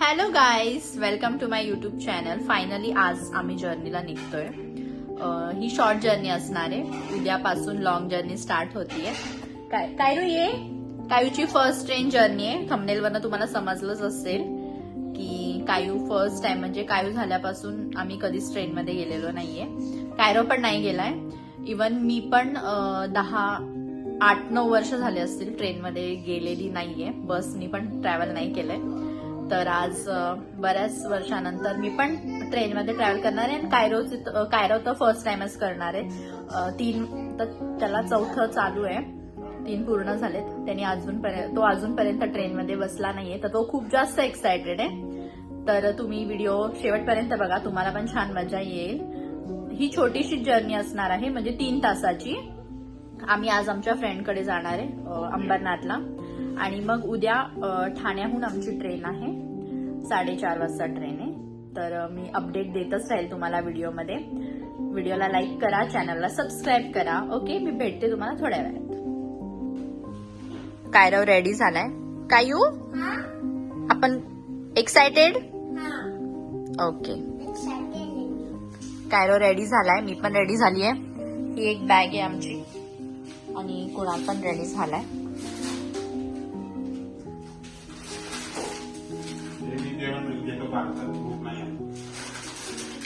Hello guys welcome to my YouTube channel finally आज आम्ही जर्नीला निघतोय. ही शॉर्ट जर्नी असणार आहे. उद्यापासून लॉंग जर्नी स्टार्ट होतीये. काय कायरू ये? कायूची फर्स्ट ट्रेन जर्नी आहे. थंबनेलवरनं तुम्हाला समजलंच असेल की कायू फर्स्ट टाइम म्हणजे कायू झाल्यापासून आम्ही कधीच ट्रेनमध्ये गेलेलो नाहीये. कायरो पण नाही गेलाय. इवन मी पण दहा आठ नऊ वर्ष झाले असतील ट्रेनमध्ये गेलेली नाहीये. बसनी पण ट्रॅव्हल नाही केलंय. तर आज बऱ्याच वर्षानंतर मी पण ट्रेनमध्ये ट्रॅव्हल करणार आहे आणि कायरोचे कायरो तर फर्स्ट टाइमच करणार आहे. तीन तर त्याला चौथं चालू आहे. तीन पूर्ण झालेत. त्यांनी अजूनपर्यंत तो अजूनपर्यंत ट्रेनमध्ये बसला नाहीये तर तो खूप जास्त एक्सायटेड आहे. तर तुम्ही व्हिडिओ शेवटपर्यंत बघा तुम्हाला पण छान मजा येईल. ही छोटीशी जर्नी असणार आहे म्हणजे तीन तासाची. आम्ही आज आमच्या फ्रेंडकडे जाणार आहे अंबरनाथला. आणि मग उद्या ठाण्याहून आमची ट्रेन आहे साडेचार वाजता ट्रेन आहे. तर मी अपडेट देतच राहील तुम्हाला व्हिडिओमध्ये व्हिडिओला लाईक करा चॅनलला सबस्क्राईब करा. ओके मी भेटते तुम्हाला थोड्या वेळात. कायरव रेडी झालाय. कायू? आपण एक्सायटेड ओके कायरो रेडी झालाय. मी पण रेडी झाली आहे ही एक बॅग आहे आमची. आणि कुणाल पण रेडी झालाय.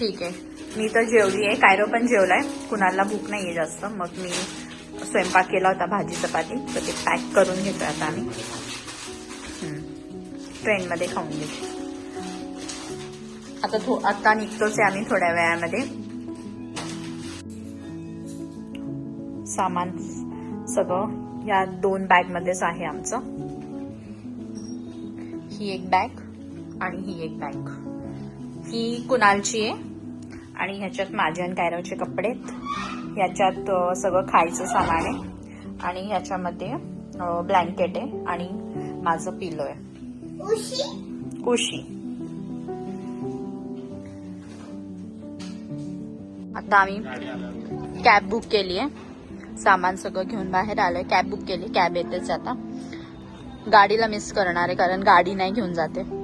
ठीक आहे. मी तर जेवली आहे कायरो पण जेवलाय. कुणाला भूक नाही आहे जास्त. मग मी स्वयंपाक केला होता भाजी चपाती. तर ते पॅक करून घेतोय आता आम्ही. ट्रेनमध्ये खाऊन घेतो. आता थो आता निघतोच आहे आम्ही थोड्या वेळामध्ये. सामान सगळं या दोन बॅगमध्येच आहे आमचं. ही एक बॅग आणि ही एक बॅग. ही कुणालची आहे? आणि ह्याच्यात माझे आणि कायरावचे कपडे. ह्याच्यात सगळं खायचं सामान आहे. आणि ह्याच्यामध्ये ब्लँकेट आहे आणि माझं पिलो आहे. कुशी आता आम्ही कॅब बुक केली आहे. सामान सगळं घेऊन बाहेर आलोय. कॅब बुक केली. कॅब येतेच आता. गाडीला मिस करणार आहे कारण गाडी नाही घेऊन जाते.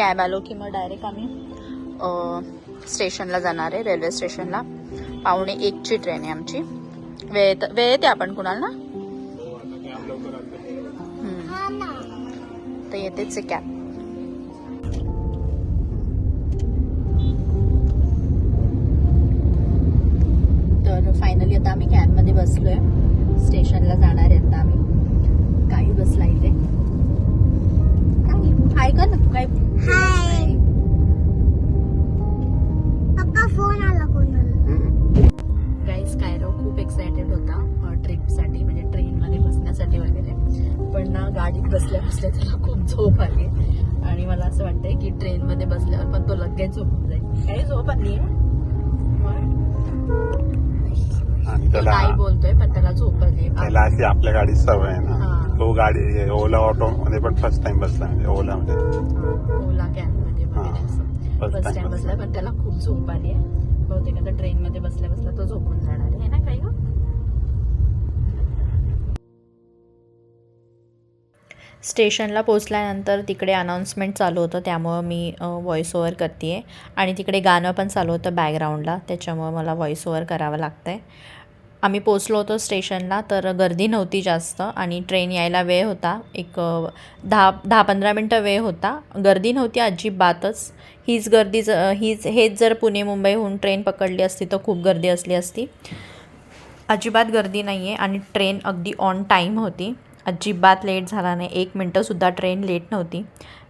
कॅब आलो की मग डायरेक्ट आम्ही स्टेशनला जाणार आहे रेल्वे स्टेशनला. पावणे एकची ट्रेन आहे आमची. वेळेत वेळ येते आपण कुणाला ना? तर येतेच आहे कॅब. तर फायनली आता आम्ही कॅबमध्ये बसलोय. स्टेशनला जाणार हाय हाय. पप्पा फोन आला कोणाला गाईस कायरो खूप एक्सायटेड होता ट्रिपसाठी म्हणजे ट्रेनमध्ये बसण्यासाठी वगैरे. पण ना गाडीत बसल्या बसल्या त्याला खूप झोप आली. आणि मला असं वाटतंय की ट्रेनमध्ये बसल्यावर पण तो लगेच झोपून जाईल. काही झोप आली? नाही बोलतोय पण त्याला झोप आली. त्याला अशी आपल्या गाडीत सवय. ना. तो गाडी ओला ऑटो मध्ये पण फर्स्ट टाइम बसला म्हणजे ओला मध्ये ओला कॅबमध्ये हा. वगैरे असं First बस time स्टँड बसला बसला. पण त्याला खूप झोप आली आहे बहुतेक आता ट्रेन मध्ये बसल्या बसल्या तो झोपून जाणार आहे ना काही गं? स्टेशनला पोचल्यानंतर तिकडे अनाऊन्समेंट चालू होतं त्यामुळं मी व्हॉइस ओव्हर करते आहे आणि तिकडे गाणं पण चालू होतं बॅकग्राऊंडला त्याच्यामुळं मला व्हॉइस ओव्हर करावं लागतं आहे आम्ही पोचलो होतो स्टेशनला तर गर्दी नव्हती जास्त आणि ट्रेन यायला वेळ होता. एक दहा दहा पंधरा मिनटं वेळ होता. गर्दी नव्हती अजिबातच. हीच गर्दी ज हीच हेच जर पुणे मुंबईहून ट्रेन पकडली असती तर खूप गर्दी असली असती. अजिबात गर्दी नाही आहे आणि ट्रेन अगदी ऑन टाईम होती. अजिबात लेट झाला नाही. एक मिनटंसुद्धा ट्रेन लेट नव्हती.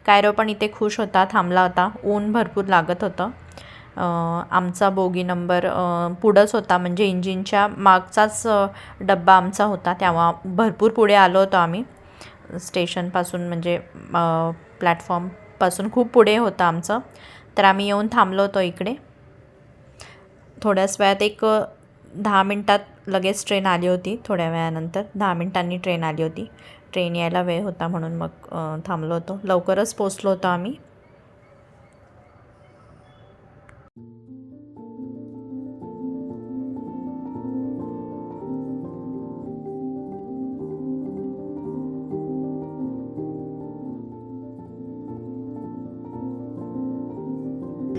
कायरो पण इथे खुश होता थांबला होता. ऊन भरपूर लागत होतं. आमचा बोगी नंबर पुढंच होता. म्हणजे इंजिनच्या मागचाच डब्बा आमचा होता. तेव्हा भरपूर पुढे आलो होतो आम्ही. स्टेशनपासून म्हणजे प्लॅटफॉर्मपासून खूप पुढे होतं आमचं. तर आम्ही येऊन थांबलो होतो इकडे. थोड्याच वेळात एक दहा मिनटात लगेच ट्रेन आली होती. थोड्या वेळानंतर दहा मिनटांनी ट्रेन आली होती. ट्रेन यायला वेळ होता म्हणून मग थांबलो होतो. लवकरच पोचलो होतो आम्ही.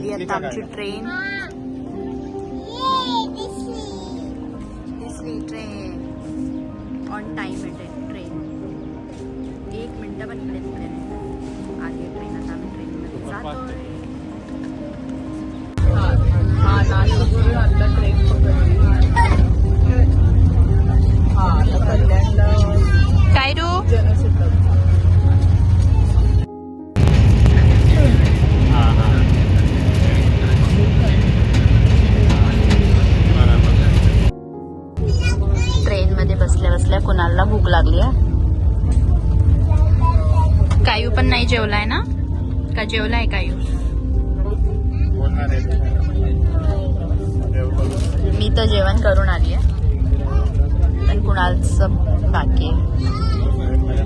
आता आमची ट्रेन. ये दिसली. ट्रेन. ऑन टाइम आहे ट्रेन. एक मिनिटं पण इकडे तिकडे आली ट्रेन आता आम्ही ट्रेनमध्ये जातोय. हा नाशिकवरून आता ट्रेन पकडली. हा कल्याणला काय रू लागली आहे कायू पण नाही जेवलाय ना? का जेवलाय कायू? आहे मी तर जेवण करून आली आहे पण कुणालचं बाकी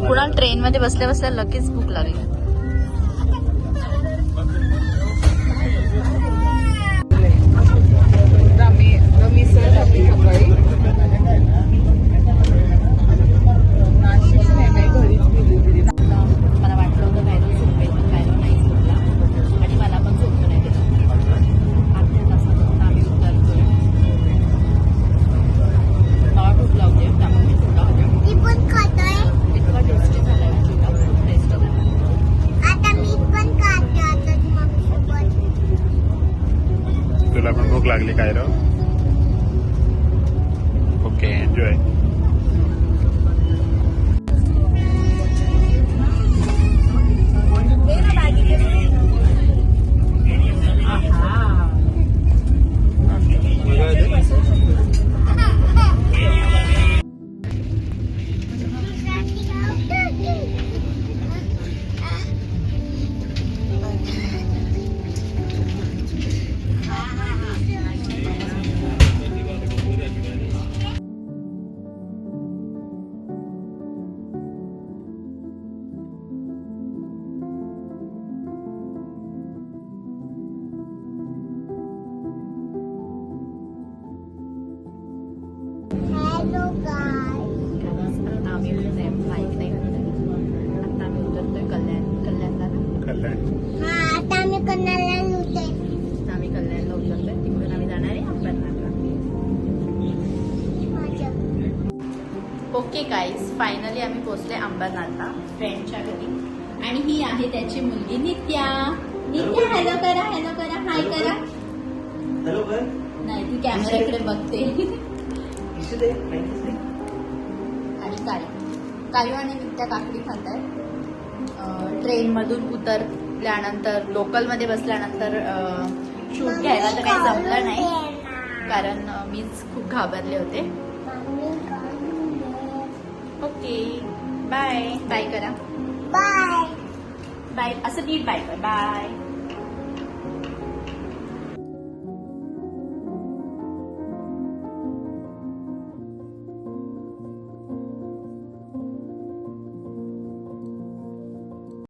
कुणाल ट्रेन मध्ये बसल्या बसल्या लगेच भूक लागली. ओके गाईज फायनली आम्ही पोहोचले अंबरनाथला फ्रेंडच्या घरी. आणि ही आहे त्याची मुलगी नित्या. नित्या हॅलो करा हॅलो करा. हाय करा. हॅलो कर नाही ती कॅमेऱ्याकडे बघते. आणि कायू कायू आणि नित्या काकडी खात आहेत ट्रेनमधून उतरल्यानंतर लोकलमध्ये बसल्यानंतर शूट घ्यायला तर काही जमलं नाही. कारण मीच खूप घाबरले होते. Okay. Bye. Bye ka. Bye. Bye. Asa need bye? Bye. Bye.